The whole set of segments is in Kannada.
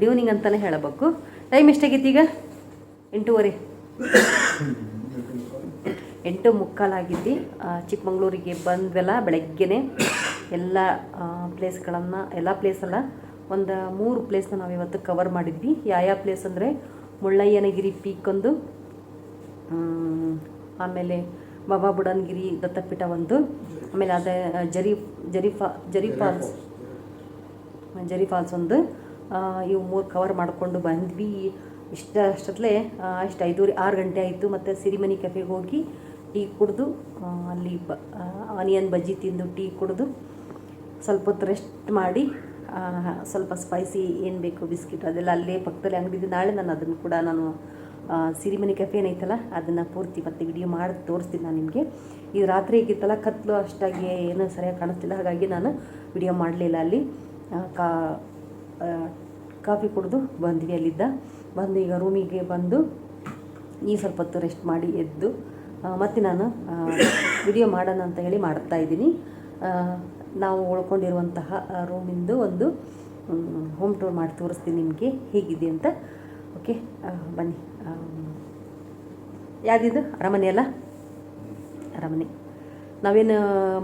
ಗುಡ್ ಈವ್ನಿಂಗ್ ಅಂತಲೇ ಹೇಳಬೇಕು. ಟೈಮ್ ಎಷ್ಟಾಗಿತ್ತು ಈಗ? ಎಂಟೂವರೆ ಎಂಟು ಮುಕ್ಕಾಲಾಗಿದ್ದು ಚಿಕ್ಕಮಂಗ್ಳೂರಿಗೆ ಬಂದ್ವಲ್ಲ ಬೆಳಗ್ಗೆನೆ. ಎಲ್ಲ ಪ್ಲೇಸ್ಗಳನ್ನು ಎಲ್ಲ ಪ್ಲೇಸಲ್ಲ ಒಂದು ಮೂರು ಪ್ಲೇಸ್ನ ನಾವು ಇವತ್ತು ಕವರ್ ಮಾಡಿದ್ವಿ. ಯಾವ ಪ್ಲೇಸ್ ಅಂದರೆ ಮುಳ್ಳಯ್ಯನಗಿರಿ ಪೀಕ್ ಒಂದು ಆಮೇಲೆ ಬಾಬಾ ಬುಡನ್ಗಿರಿ ದತ್ತಪೀಠ ಒಂದು ಆಮೇಲೆ ಅದೇ ಜರಿ ಜರಿ ಫಾ ಜರಿ ಫಾಲ್ಸ್ ಜರಿ ಫಾಲ್ಸ್ ಒಂದು. ಇವು ಮೂರು ಕವರ್ ಮಾಡಿಕೊಂಡು ಬಂದ್ವಿ. ಇಷ್ಟ ಅಷ್ಟೊತ್ತಲೇ ಅಷ್ಟು ಐದೂವರೆ, ಆರು ಗಂಟೆ ಆಯಿತು. ಮತ್ತು ಸಿರಿಮನಿ ಕೆಫೆಗೆ ಹೋಗಿ ಟೀ ಕುಡಿದು ಅಲ್ಲಿ ಬ ಆನಿಯನ್ ಬಜ್ಜಿ ತಿಂದು ಟೀ ಕುಡಿದು ಸ್ವಲ್ಪ ಹೊತ್ತು ರೆಸ್ಟ್ ಮಾಡಿ ಸ್ವಲ್ಪ ಸ್ಪೈಸಿ ಏನು ಬೇಕು ಬಿಸ್ಕಿಟ್ ಅದೆಲ್ಲ ಅಲ್ಲೇ ಪಕ್ಕದಲ್ಲಿ ಅಂಗಡಿದ್ದು ನಾಳೆ ನಾನು ಅದನ್ನು ಕೂಡ ನಾನು ಸಿರಿಮನಿ ಕೆಫೆ ಏನೈತಲ್ಲ ಅದನ್ನು ಪೂರ್ತಿ ಮತ್ತು ವಿಡಿಯೋ ಮಾಡಿ ತೋರಿಸ್ತೀನಿ ನಾನು ನಿಮಗೆ. ಇದು ರಾತ್ರಿ ಆಗಿತ್ತಲ್ಲ ಕತ್ತಲು ಅಷ್ಟಾಗಿ ಏನು ಸರಿಯಾಗಿ ಕಾಣಿಸ್ತಿಲ್ಲ. ಹಾಗಾಗಿ ನಾನು ವಿಡಿಯೋ ಮಾಡಲಿಲ್ಲ ಅಲ್ಲಿ. ಕಾ ಕಾಫಿ ಕುಡಿದು ಬಂದ್ವಿ ಅಲ್ಲಿದ್ದ ಬಂದು ಈಗ ರೂಮಿಗೆ ಬಂದು ಈ ಸ್ವಲ್ಪ ಹೊತ್ತು ರೆಸ್ಟ್ ಮಾಡಿ ಎದ್ದು ಮತ್ತೆ ನಾನು ವಿಡಿಯೋ ಮಾಡೋಣ ಅಂತ ಹೇಳಿ ಮಾಡ್ತಾ ಇದ್ದೀನಿ. ನಾವು ಉಳ್ಕೊಂಡಿರುವಂತಹ ರೂಮಿಂದು ಒಂದು, ಹೋಮ್ ಟೂರ್ ಮಾಡಿ ತೋರಿಸ್ತೀನಿ ನಿಮಗೆ ಹೇಗಿದೆ ಅಂತ. ಓಕೆ ಬನ್ನಿ. ಯಾವುದಿದು? ಅರಮನೆ ಅಲ್ಲ? ಅರಮನೆ. ನಾವೇನು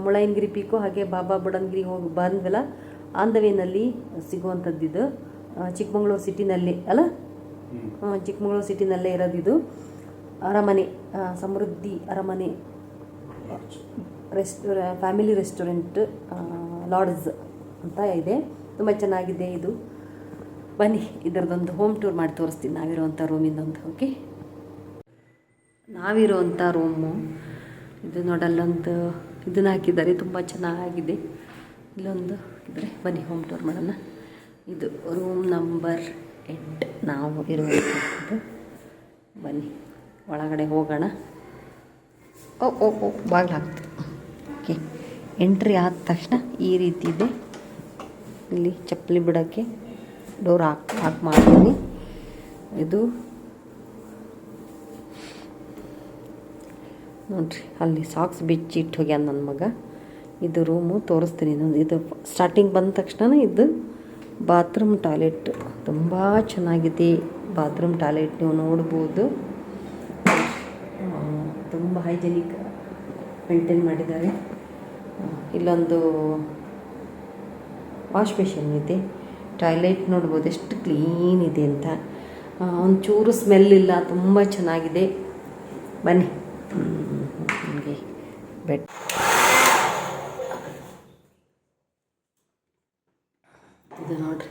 ಮುಳಯನಗಿರಿ ಪೀಕು ಹಾಗೆ ಬಾಬಾ ಬುಡನ್ಗಿರಿ ಹೋಗಿ ಬಂದ್ವಲ್ಲ ಆನ್ ದ ವೇನಲ್ಲಿ ಸಿಗುವಂಥದ್ದಿದು. ಚಿಕ್ಕಮಂಗ್ಳೂರು ಸಿಟಿನಲ್ಲಿ, ಅಲ್ಲ? ಚಿಕ್ಕಮಗಳೂರು ಸಿಟಿನಲ್ಲೇ ಇರೋದಿದು. ಅರಮನೆ ಸಮೃದ್ಧಿ ಅರಮನೆ ರೆಸ್ಟೋರ ಫ್ಯಾಮಿಲಿ ರೆಸ್ಟೋರೆಂಟ್ ಲಾಡ್ಜ್ ಅಂತ ಇದೆ. ತುಂಬ ಚೆನ್ನಾಗಿದೆ ಇದು. ಬನ್ನಿ ಇದರದೊಂದು ಹೋಮ್ ಟೂರ್ ಮಾಡಿ ತೋರಿಸ್ತೀನಿ ನಾವಿರುವಂಥ ರೂಮಿಂದೊಂದು ಓಕೆ ನಾವಿರುವಂಥ ರೂಮು ಇದು ನೋಡಲ್ಲೊಂದು ಇದನ್ನು ಹಾಕಿದ್ದಾರೆ. ತುಂಬ ಚೆನ್ನಾಗಿದೆ. ಇಲ್ಲೊಂದು ಇದ್ರೆ ಬನ್ನಿ, ಹೋಮ್ ಟೂರ್ ಮಾಡೋಣ. ಇದು ರೂಮ್ ನಂಬರ್ ಎಂಟ್ ನಾವು ಇರುವಂಥದ್ದು ಬನ್ನಿ, ಒಳಗಡೆ ಹೋಗೋಣ. ಓ ಓ ಓ, ಬಾಗಿಲು ಓಕೆ ಎಂಟ್ರಿ ಆದ ತಕ್ಷಣ ಈ ರೀತಿ ಇದೆ. ಇಲ್ಲಿ ಚಪ್ಪಲಿ ಬಿಡೋಕ್ಕೆ ಡೋರ್ ಹಾಕ್, ಹಾಕಿ ಮಾಡ್ತೀನಿ. ಇದು ನೋಡ್ರಿ, ಅಲ್ಲಿ ಸಾಕ್ಸ್ ಬಿಚ್ಚಿ ಇಟ್ಟು ಹೋಗ್ಯಾನ ನನ್ನ ಮಗ. ಇದು ರೂಮು ತೋರಿಸ್ತೀನಿ ನಾನು ಇದು ಸ್ಟಾರ್ಟಿಂಗ್ ಬಂದ ತಕ್ಷಣ ಇದು ಬಾತ್ರೂಮ್ ಟಾಯ್ಲೆಟ್ ತುಂಬ ಚೆನ್ನಾಗಿದೆ. ಬಾತ್ರೂಮ್ ಟಾಯ್ಲೆಟ್ ನೀವು ನೋಡ್ಬೋದು. ತುಂಬ ಹೈಜೆನಿಕ್ ಮೇಂಟೈನ್ ಮಾಡಿದ್ದಾರೆ. ಇಲ್ಲೊಂದು ವಾಶ್ ಬೇಷನ್ ಇದೆ. ಟಾಯ್ಲೆಟ್ ನೋಡ್ಬೋದು ಎಷ್ಟು ಕ್ಲೀನ್ ಇದೆ ಅಂತ. ಒಂಚೂರು ಸ್ಮೆಲ್ ಇಲ್ಲ, ತುಂಬ ಚೆನ್ನಾಗಿದೆ. ಬನ್ನಿ. ನನಗೆ ಬೆಡ್. ಇದು ನೋಡ್ರಿ.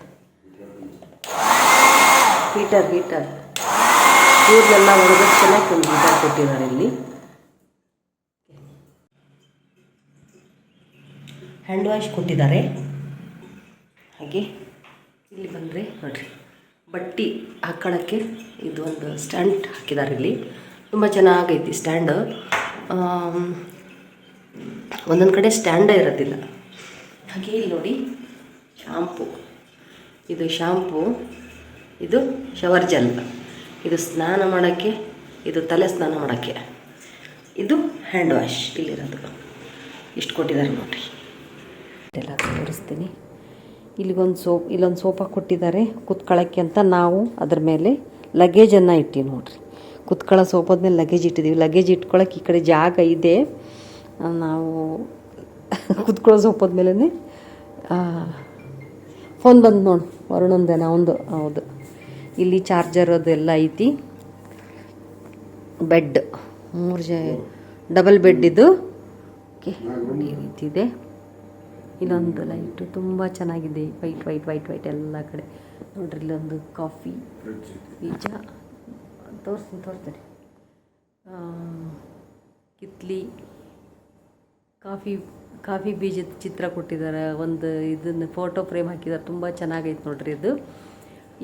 ಹೀಟರ್ ಹೀಟರ್ ಕೂದಲೆಲ್ಲ ಒಳಗೆ ಚೆನ್ನಾಗಿ ಒಂದು ಹೀಟರ್ ಕೊಟ್ಟಿದ್ದಾರೆ ಇಲ್ಲಿ. ಹ್ಯಾಂಡ್ ವಾಶ್ ಕೊಟ್ಟಿದ್ದಾರೆ. ಹಾಗೆ ಇಲ್ಲಿ ಬಂದರೆ ನೋಡ್ರಿ. ಬಟ್ಟಿ ಹಾಕೊಳ್ಳೋಕ್ಕೆ ಇದು ಒಂದು ಸ್ಟ್ಯಾಂಡ್ ಹಾಕಿದ್ದಾರೆ ಇಲ್ಲಿ. ತುಂಬ ಚೆನ್ನಾಗೈತಿ ಸ್ಟ್ಯಾಂಡ್ ಒಂದೊಂದು ಕಡೆ ಸ್ಟ್ಯಾಂಡೇ ಇರೋದಿಲ್ಲ. ಹಾಗೆ ಇಲ್ಲಿ ನೋಡಿ. ಶಾಂಪು. ಇದು ಶಾಂಪು, ಇದು ಶವರ್ ಜೆಲ್ ಇದು ಸ್ನಾನ ಮಾಡೋಕ್ಕೆ, ಇದು ತಲೆ ಸ್ನಾನ ಮಾಡೋಕ್ಕೆ. ಇದು ಹ್ಯಾಂಡ್ ವಾಶ್ ಇಲ್ಲಿರೋದು. ಇಷ್ಟು ಕೊಟ್ಟಿದ್ದಾರೆ ನೋಡಿರಿ. ಎಲ್ಲ ತೋರಿಸ್ತೀನಿ. ಇಲ್ಲಿಗೊಂದು ಸೋಪ್, ಇಲ್ಲೊಂದು ಸೋಫಾ ಕೊಟ್ಟಿದ್ದಾರೆ ಕುತ್ಕೊಳ್ಳೋಕ್ಕೆ ಅಂತ ನಾವು ಅದ್ರ ಮೇಲೆ ಲಗೇಜನ್ನು ಇಟ್ಟೀವಿ ನೋಡಿರಿ. ಕುತ್ಕೊಳ್ಳೋ ಸೋಪದ ಮೇಲೆ ಲಗೇಜ್ ಇಟ್ಟಿದ್ದೀವಿ ಲಗೇಜ್ ಇಟ್ಕೊಳ್ಳೋಕೆ ಈ ಕಡೆ ಜಾಗ ಇದೆ. ನಾವು ಕುತ್ಕೊಳ್ಳೋ ಸೋಪದ ಮೇಲೇ ಫೋನ್ ಬಂದು ನೋಡು, ವರುಣಂದೇನ ಒಂದು, ಹೌದು. ಇಲ್ಲಿ ಚಾರ್ಜರ್ ಅದೆಲ್ಲ ಐತಿ. ಬೆಡ್, ಮೂರು ಜ, ಡಬಲ್ ಬೆಡ್ ಇದು. ಓಕೆ ಈ ರೀತಿ ಇದೆ ಇಲ್ಲೊಂದು ಲೈಟು ತುಂಬ ಚೆನ್ನಾಗಿದೆ. ವೈಟ್ ವೈಟ್ ವೈಟ್ ವೈಟ್ ಎಲ್ಲ ಕಡೆ. ನೋಡ್ರಿ ಇಲ್ಲೊಂದು ಕಾಫಿ ಬೀಜ ತೋರಿಸ್ತೀನಿ ತೋರಿಸ್ತೀನಿ. ಕಿತ್ಲಿ, ಕಾಫಿ ಕಾಫಿ ಬೀಜದ ಚಿತ್ರ ಕೊಟ್ಟಿದ್ದಾರೆ. ಒಂದು ಇದನ್ನು ಫೋಟೋ ಫ್ರೇಮ್ ಹಾಕಿದ್ದಾರೆ. ತುಂಬ ಚೆನ್ನಾಗೈತೆ ನೋಡ್ರಿ ಇದು.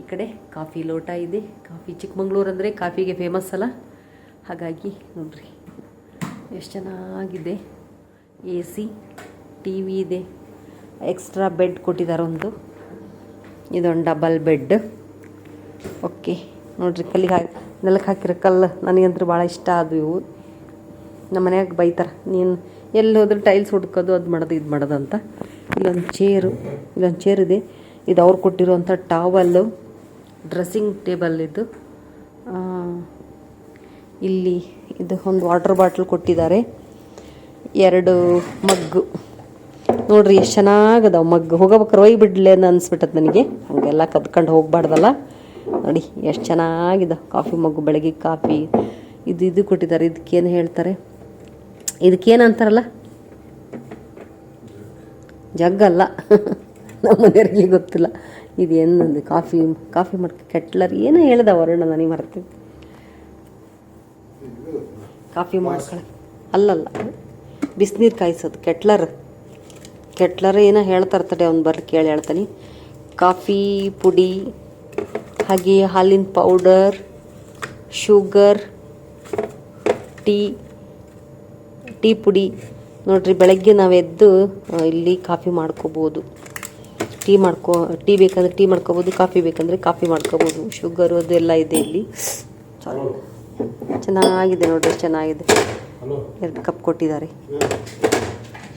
ಈ ಕಡೆ ಕಾಫಿ ಲೋಟ ಇದೆ. ಕಾಫಿ ಚಿಕ್ಕಮಂಗ್ಳೂರು ಅಂದರೆ ಕಾಫಿಗೆ ಫೇಮಸ್ ಅಲ್ಲ. ಹಾಗಾಗಿ ನೋಡ್ರಿ, ಎಷ್ಟು ಚೆನ್ನಾಗಿದೆ. ಎ ಸಿ ಟಿ ವಿ ಇದೆ. ಎಕ್ಸ್ಟ್ರಾ ಬೆಡ್ ಕೊಟ್ಟಿದ್ದಾರೆ ಒಂದು. ಇದೊಂದು ಡಬಲ್ ಬೆಡ್. ಓಕೆ, ನೋಡ್ರಿ ಕಲ್ಲಿಗೆ ಹಾಕಿ ನೆಲಕ್ಕೆ ಹಾಕಿರೋ ಕಲ್ಲು. ನನಗಂತೂ ಭಾಳ ಇಷ್ಟ ಅದು ಇವು. ನಮ್ಮ ಮನ್ಯಾಗ ಬೈತಾರೆ, ನೀನು ಎಲ್ಲಿ ಹೋದ್ರೆ ಟೈಲ್ಸ್ ಹುಡ್ಕೋದು, ಅದು ಮಾಡೋದು, ಇದು ಮಾಡೋದು ಅಂತ. ಇಲ್ಲೊಂದು ಚೇರು ಇಲ್ಲೊಂದು ಚೇರ್ ಇದೆ. ಇದು ಅವ್ರು ಕೊಟ್ಟಿರುವಂಥ ಟಾವಲ್ಲು ಡ್ರೆಸ್ಸಿಂಗ್ ಟೇಬಲ್ ಇದು. ಇಲ್ಲಿ ಇದು ಒಂದು ವಾಟರ್ ಬಾಟ್ಲ್ ಕೊಟ್ಟಿದ್ದಾರೆ. ಎರಡು ಮಗ್ಗು ನೋಡ್ರಿ ಎಷ್ಟು ಚೆನ್ನಾಗದಾವ ಮಗ್ಗು ಹೋಗಬೇಕಾರೆ ಒಯ್ ಬಿಡ್ಲೇನ ಅನ್ಸ್ಬಿಟ್ಟದ ನನಗೆ. ಹಂಗೆಲ್ಲ ಕದ್ಕೊಂಡು ಹೋಗ್ಬಾರ್ದಲ್ಲ. ನೋಡಿ, ಎಷ್ಟು ಚೆನ್ನಾಗಿದೆ ಕಾಫಿ ಮಗ್ಗು ಬೆಳಗ್ಗೆ ಕಾಫಿ. ಇದು ಇದು ಕೊಟ್ಟಿದ್ದಾರೆ. ಇದಕ್ಕೇನು ಹೇಳ್ತಾರೆ? ಇದಕ್ಕೇನು ಅಂತಾರಲ್ಲ ಜಗ್ಗಲ್ಲ. ನಮ್ಮ ಮನೆಯವ್ರಿಗೆ ಗೊತ್ತಿಲ್ಲ. ಇದು ಏನೊಂದು ಕಾಫಿ ಕಾಫಿ ಮಾಡ್ಕೊ ಕೆಟ್ಲರ್, ಏನೋ ಹೇಳ್ದ ವರ್ಣ ನನಗೆ ಮರ್ತೀನಿ ಕಾಫಿ ಮಾಡ್ಕೊಳ ಅಲ್ಲಲ್ಲ. ಬಿಸಿನೀರು ಕಾಯಿಸೋದು, ಕೆಟ್ಲರ್. ಕೆಟ್ಲರ್ ಏನೋ ಹೇಳ್ತಾರೆ ತಡೆ, ಅವ್ನು ಬರ್ರಿ ಕೇಳಿ ಹೇಳ್ತಾನೆ. ಕಾಫಿ, ಪುಡಿ, ಹಾಗೆ ಹಾಲಿನ ಪೌಡರ್, ಶುಗರ್, ಟೀ. ಟೀ ಪುಡಿ. ನೋಡ್ರಿ ಬೆಳಗ್ಗೆ ನಾವು ಎದ್ದು ಇಲ್ಲಿ ಕಾಫಿ ಮಾಡ್ಕೋಬೋದು. ಟೀ ಮಾಡ್ಕೋ ಟೀ ಬೇಕಂದ್ರೆ ಟೀ ಮಾಡ್ಕೋಬೋದು ಕಾಫಿ ಬೇಕಂದ್ರೆ ಕಾಫಿ ಮಾಡ್ಕೋಬೋದು. ಶುಗರು ಅದೆಲ್ಲ ಇದೆ ಇಲ್ಲಿ. ಚೆನ್ನಾಗಿದೆ ನೋಡ್ರಿ ಚೆನ್ನಾಗಿದೆ. ಎರಡು ಕಪ್ ಕೊಟ್ಟಿದ್ದಾರೆ.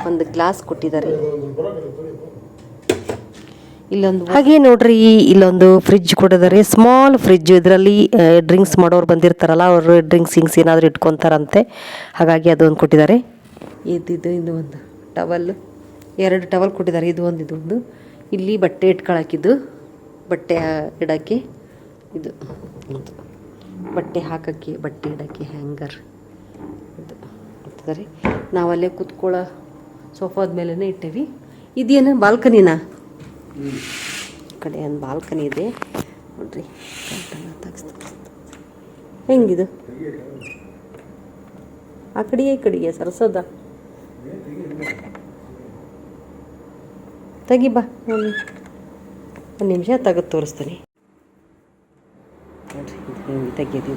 ಒಂದು ಗ್ಲಾಸ್ ಕೊಟ್ಟಿದ್ದಾರೆ. ಇಲ್ಲೊಂದು ಹಾಗೆ ನೋಡ್ರಿ ಇಲ್ಲೊಂದು ಫ್ರಿಜ್ ಕೊಟ್ಟಿದ್ದಾರೆ ಸ್ಮಾಲ್ ಫ್ರಿಜ್ ಇದರಲ್ಲಿ ಡ್ರಿಂಕ್ಸ್ ಮಾಡೋರು ಬಂದಿರ್ತಾರಲ್ಲ ಅವರು ಡ್ರಿಂಕ್ಸ್ ಹಿಂಗ್ಸ್ ಏನಾದರೂ ಇಟ್ಕೊತಾರಂತೆ. ಹಾಗಾಗಿ ಅದೊಂದು ಕೊಟ್ಟಿದ್ದಾರೆ. ಇದಿದು ಇದು ಒಂದು ಟವಲ್ ಎರಡು ಟವಲ್ ಕೊಟ್ಟಿದ್ದಾರೆ. ಇದು ಒಂದು ಇದೊಂದು ಒಂದು. ಇಲ್ಲಿ ಬಟ್ಟೆ ಇಟ್ಕೊಳಕಿದ್ದು. ಬಟ್ಟೆ ಇಡೋಕ್ಕೆ ಇದು. ಇದು. ಬಟ್ಟೆ ಹಾಕೋಕ್ಕೆ ಬಟ್ಟೆ ಇಡೋಕ್ಕೆ ಹ್ಯಾಂಗರ್ ಇದು ಕೊಟ್ಟಿದ್ದಾರೆ. ನಾವಲ್ಲೇ ಕೂತ್ಕೊಳ್ಳೋ ಸೋಫಾದ ಮೇಲೇ ಇಟ್ಟೇವಿ. ಇದೇನು ಬಾಲ್ಕನಿನಾ ಈ ಕಡೆ ಒಂದು ಬಾಲ್ಕನಿ ಇದೆ. ನೋಡ್ರಿ ಹೆಂಗಿದು? ಆ ಕಡೆಗೆ ಈ ಕಡೆಗೆ ಸರಸದ. ತೆಗಿ ಬಾ, ಒಂದು ಒಂದು ನಿಮಿಷ ತೆಗೆದು ತೋರಿಸ್ತೀನಿ. ನೋಡ್ರಿ ಹೆಂಗೆ.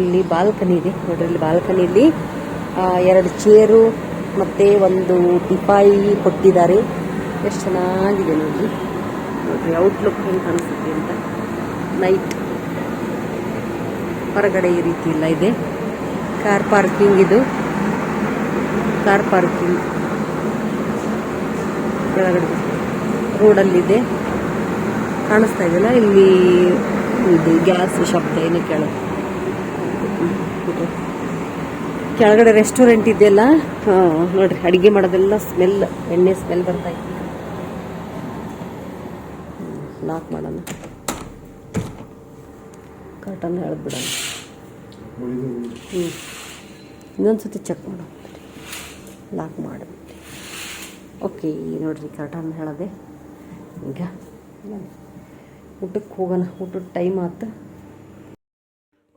ಇಲ್ಲಿ ಬಾಲ್ಕನಿ ಇದೆ. ನೋಡ್ರಿ, ಇಲ್ಲಿ ಬಾಲ್ಕನಿಯಲ್ಲಿ ಎರಡು ಚೇರು ಮತ್ತು ಒಂದು ಟಿಪಾಯಿ ಕೊಟ್ಟಿದ್ದಾರೆ. ಎಷ್ಟು ಚೆನ್ನಾಗಿದೆ ನೋಡಿ. ನೋಡಿರಿ ಔಟ್ಲುಕ್ ಹೆಂಗೆ ಕಾಣಿಸುತ್ತೆ ಅಂತ. ನೈಟ್ ಹೊರಗಡೆ ಈ ರೀತಿ ಎಲ್ಲ ಇದೆ. ಕಾರ್ ಪಾರ್ಕಿಂಗ್ ಇದು. ಕಾರ್ ಪಾರ್ಕಿಂಗ್ ಕೆಳಗಡೆ ರೋಡಲ್ಲಿದೆ. ಕಾಣಿಸ್ತಾ ಇದೆಯಲ್ಲ, ಇಲ್ಲಿ ಇದು ಗ್ಯಾಸ್ ಶಬ್ದ ಏನು ಕೇಳ ಕೆಳಗಡೆ ರೆಸ್ಟೋರೆಂಟ್ ಇದೆಯಲ್ಲ, ಹಾಂ, ನೋಡ್ರಿ, ಅಡುಗೆ ಮಾಡೋದೆಲ್ಲ ಸ್ಮೆಲ್ ಎಣ್ಣೆ ಸ್ಮೆಲ್ ಬರ್ತಾ ಇದೆ ಲಾಕ್ ಮಾಡೋಣ. ಕರ್ಟನ್ ಹೇಳ್ಬಿಡೋಣ ಹ್ಞೂ ಇನ್ನೊಂದು ಸತಿ ಚೆಕ್ ಮಾಡೋಣ. ಲಾಕ್ ಮಾಡಿಬಿಟ್ಟು ಓಕೆ ನೋಡಿರಿ ಕರ್ಟನ್ ಹೇಳದೆ. ಈಗ ಊಟಕ್ಕೆ ಹೋಗೋಣ. ಊಟದ ಟೈಮ್ ಆಯ್ತು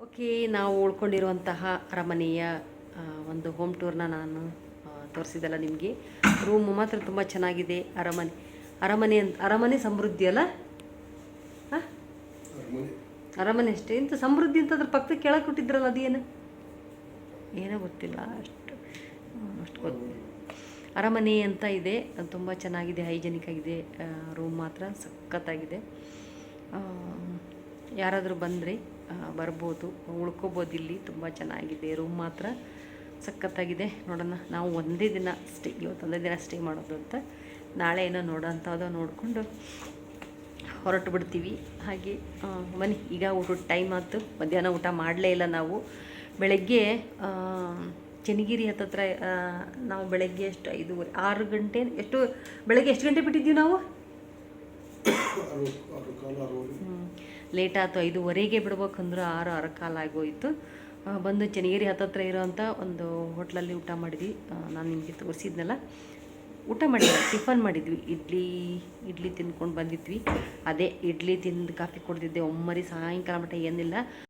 ಓಕೆ ನಾವು ಉಳ್ಕೊಂಡಿರುವಂತಹ ಅರಮನೆಯ ಒಂದು ಹೋಮ್ ಟೂರ್ನ ನಾನು ತೋರಿಸಿದ್ದಲ್ಲ ನಿಮಗೆ. ರೂಮ್ ಮಾತ್ರ ತುಂಬ ಚೆನ್ನಾಗಿದೆ ಅರಮನೆ. ಅರಮನೆ ಅಂತ ಅರಮನೆ ಸಮೃದ್ಧಿ ಅಲ್ಲ? ಅರಮನೆ ಅಷ್ಟೇ. ಇಂಥ ಸಮೃದ್ಧಿ ಅಂತ ಅದ್ರ ಪಕ್ಕದ ಕೆಳಗೆ ಕೊಟ್ಟಿದ್ರಲ್ಲ ಅದೇನು? ಏನೋ ಗೊತ್ತಿಲ್ಲ, ಅಷ್ಟು ಅಷ್ಟು ಗೊತ್ತಿಲ್ಲ ಅರಮನೆ ಅಂತ ಇದೆ, ಅದು ತುಂಬ ಚೆನ್ನಾಗಿದೆ, ಹೈಜೆನಿಕ್ ಆಗಿದೆ ರೂಮ್ ಮಾತ್ರ ಸಖತ್ತಾಗಿದೆ. ಯಾರಾದರೂ ಬಂದರೆ ಬರ್ಬೋದು, ಉಳ್ಕೋಬೋದು ಇಲ್ಲಿ, ತುಂಬ ಚೆನ್ನಾಗಿದೆ ರೂಮ್ ಮಾತ್ರ ಸಖತ್ತಾಗಿದೆ. ನೋಡೋಣ, ನಾವು ಒಂದೇ ದಿನ ಸ್ಟೇ ಇವತ್ತು ಒಂದೇ ದಿನ ಸ್ಟೇ ಮಾಡೋದು ಅಂತ. ನಾಳೆ ಏನೋ ನೋಡೋಂಥದ್ದು ನೋಡಿಕೊಂಡು ಹೊರಟು ಬಿಡ್ತೀವಿ. ಹಾಗೆ ಬನ್ನಿ, ಈಗ ಊಟದ ಟೈಮ್ ಆಯ್ತು. ಮಧ್ಯಾಹ್ನ ಊಟ ಮಾಡಲೇ ಇಲ್ಲ ನಾವು. ಬೆಳಗ್ಗೆ ಚನ್ನಗಿರಿ ಹತ್ತತ್ರ ನಾವು ಬೆಳಗ್ಗೆ ಎಷ್ಟು ಐದೂವರೆ, ಆರು ಗಂಟೆ, ಎಷ್ಟು, ಬೆಳಗ್ಗೆ ಎಷ್ಟು ಗಂಟೆ ಬಿಟ್ಟಿದ್ದೀವಿ ನಾವು? ಲೇಟ್ ಆಯಿತು, ಐದೂವರೆಗೆ ಬಿಡ್ಬೇಕಂದ್ರೆ ಆರು ಆರು ಕಾಲ ಆಗೋಯ್ತು. ಬಂದು ಚನ್ನಗಿರಿ ಹತ್ತತ್ರ ಇರೋವಂಥ ಒಂದು ಹೋಟ್ಲಲ್ಲಿ ಊಟ ಮಾಡಿದ್ವಿ. ನಾನು ನಿಮಗೆ ತೋರಿಸಿದ್ನಲ್ಲ. ಊಟ ಮಾಡಿದ್ವಿ, ಟಿಫನ್ ಮಾಡಿದ್ವಿ. ಇಡ್ಲಿ ಇಡ್ಲಿ ತಿಂದ್ಕೊಂಡು ಬಂದಿದ್ವಿ. ಅದೇ ಇಡ್ಲಿ ತಿಂದು ಕಾಫಿ ಕುಡಿದಿದ್ದೆ ಒಮ್ಮರಿ ಸಾಯಂಕಾಲ ಮಟ್ಟ ಏನಿಲ್ಲ.